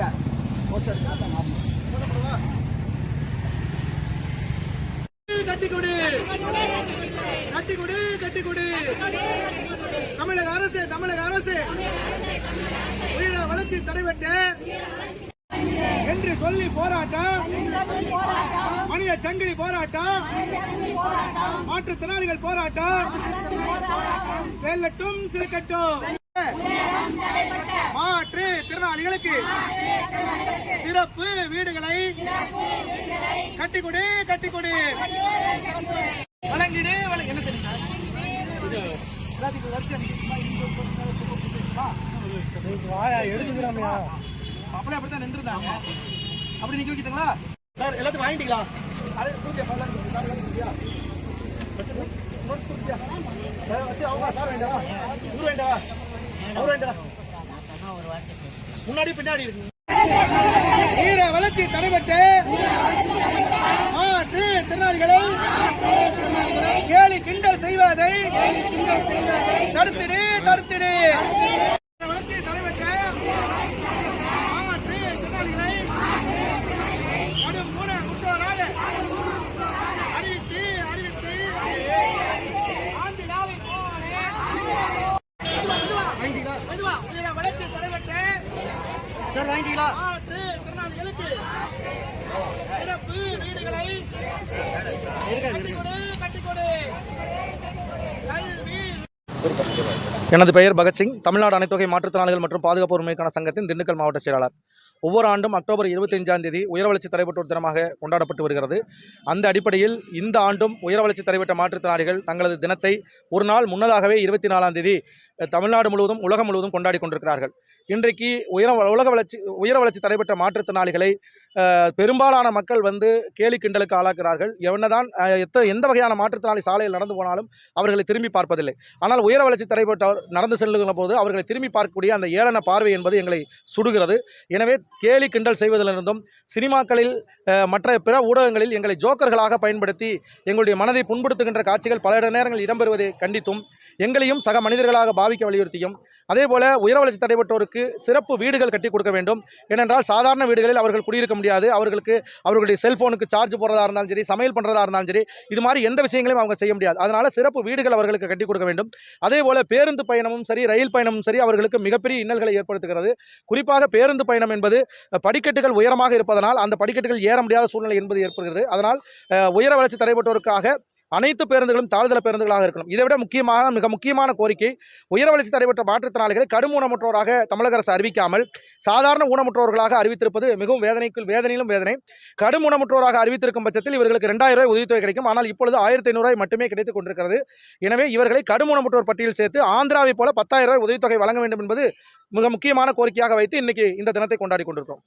हजार கட்டிக்குடி. கட்டிக்குடி கட்டிக்குடி. தமிழக அரசு தமிழக அரசு. உயிர வளர்ச்சி தடைபட்டு என்று சொல்லி போராட்டம். மனித சங்கிலி போராட்டம். மாற்றுத்திறனாளிகள் போராட்டம். வெல்லட்டும் சிறுக்கட்டும் மாற்று திறனாளிகளுக்கு சிறப்பு வீடுகளை கட்டி கொடு கட்டி கொடு வழங்கிடு வழ- என்ன சரி சார் இது எல்லாத்துக்கும் வரிசை எடுத்துக்கிறாமையா அப்படியே அப்படித்தான் நின்றுருந்தாங்க. அப்படி நிக்க வைக்கிட்டீங்களா? சார் எல்லாத்துக்கும் வாங்கிட்டீங்களா? அது கொடுத்தியா பல்லாயிரம் கொடுத்து சார் எல்லாத்துக்கும் கொடுத்தியா வச்சுட்டு, notes கொடுத்தியா? வச்சு அவங்க சார் வேண்டாம் இவர் வேண்டாம் முன்னாடி பின்னாடி இருக்கு. வீர வளர்ச்சி தடைபட்டு மாற்று திறனாளிகளை கேலி கிண்டல் செய்வதை தடுத்திடு தடுத்திடு வளர்ச்சி தடைபட்டு மாற்று திறனாளிகளை கடும் மூட முற்றோராக அறிவித்து அறிவித்து ஆண்டு நாளை போலே மெதுவா வீர வளர்ச்சி தடைபட்டு சார் வாங்கிட்டீங்களா? வீடுகளை எனது பெயர் பகத்சிங். தமிழ்நாடு அனைத்துவகை மாற்றுத்திறனாளிகள் மற்றும் பாதுகாப்பு உரிமைக்கான சங்கத்தின் திண்டுக்கல் மாவட்ட செயலாளர். ஒவ்வொரு ஆண்டும் அக்டோபர் இருபத்தஞ்சாம் தேதி உயர் வளர்ச்சி தடைபட்டோர் தினமாக கொண்டாடப்பட்டு வருகிறது. அந்த அடிப்படையில் இந்த ஆண்டும் உயர் வளர்ச்சி தடைபட்ட மாற்றுத்திறனாளிகள் தங்களது தினத்தை ஒரு நாள் முன்னதாகவே இருபத்தி நாலாம் தேதி தமிழ்நாடு முழுவதும் உலகம் முழுவதும் கொண்டாடி கொண்டிருக்கிறார்கள். இன்றைக்கு உயர உலக வளர்ச்சி உயர வளர்ச்சி தடைபட்ட மாற்றுத்திறனாளிகளை பெரும்பாலான மக்கள் வந்து கேலி கிண்டலுக்கு ஆளாக்கிறார்கள் என்னதான் எத்த எந்த வகையான மாற்றுத்திறனாளி சாலையில் நடந்து போனாலும் அவர்களை திரும்பி பார்ப்பதில்லை. ஆனால் உயர வளர்ச்சி தடைப்பட்டவர் நடந்து செல்லுகிற போது அவர்களை திரும்பி பார்க்கக்கூடிய அந்த ஏளன பார்வை என்பது எங்களை சுடுகிறது. எனவே கேலி கிண்டல் செய்வதிலிருந்தும் சினிமாக்களில் மற்ற பிற ஊடகங்களில் எங்களை ஜோக்கர்களாக பயன்படுத்தி எங்களுடைய மனதை புண்படுத்துகின்ற காட்சிகள் பல நேரங்களில் இடம்பெறுவதை கண்டித்தும் எங்களையும் சக மனிதர்களாக பாவிக்க வலியுறுத்தியும் அதே போல உயர வளர்ச்சி தடைபட்டோருக்கு சிறப்பு வீடுகள் கட்டி கொடுக்க வேண்டும். ஏனென்றால் சாதாரண வீடுகளில் அவர்கள் குடியிருக்க முடியாது. அவர்களுக்கு அவர்களுடைய செல்போனுக்கு சார்ஜ் போடுறதா இருந்தாலும் சரி சமையல் பண்ணுறதா இருந்தாலும் சரி இது மாதிரி எந்த விஷயங்களையும் அவங்க செய்ய முடியாது. அதனால சிறப்பு வீடுகள் அவர்களுக்கு கட்டி கொடுக்க வேண்டும். அதே போல பேருந்து பயணமும் சரி ரயில் பயணமும் சரி அவர்களுக்கு மிகப்பெரிய இன்னல்களை ஏற்படுத்துகிறது. குறிப்பாக பேருந்து பயணம் என்பது படிக்கட்டுகள் உயரமாக இருப்பதனால் அந்த படிக்கட்டுகள் ஏற முடியாத சூழ்நிலை என்பது ஏற்படுகிறது. அதனால் உயர வளர்ச்சி தடைபட்டோருக்காக அனைத்து பேருந்துகளும் தாழ்தள பேருந்துகளாக இருக்கணும். இதை விட முக்கியமான மிக முக்கியமான கோரிக்கை உயர் வளர்ச்சி தடைபெற்ற மாற்றுத்திறனாளிகளை கடும் ஊனமுற்றோராக தமிழக அரசு அறிவிக்காமல் சாதாரண ஊனமுற்றோர்களாக அறிவித்திருப்பது மிகவும் வேதனைக்குள் வேதனையிலும் வேதனை. கடும் ஊனமுற்றோராக அறிவித்திருக்கும் பட்சத்தில் இவர்களுக்கு ரெண்டாயிரம் ரூபாய் உதவித்தொகை கிடைக்கும். ஆனால் இப்பொழுது ஆயிரத்தி ஐநூறுரூவாய் மட்டுமே கிடைத்துக் கொண்டிருக்கிறது. எனவே இவர்களை கடும் ஊனமுற்றோர் பட்டியல் சேர்த்து ஆந்திராவை போல பத்தாயிரம் ரூபாய் உதவித்தொகை வழங்க வேண்டும் என்பது மிக முக்கியமான கோரிக்கையாக வைத்து இன்னைக்கு இந்த தினத்தை கொண்டாடி கொண்டிருக்கிறோம்.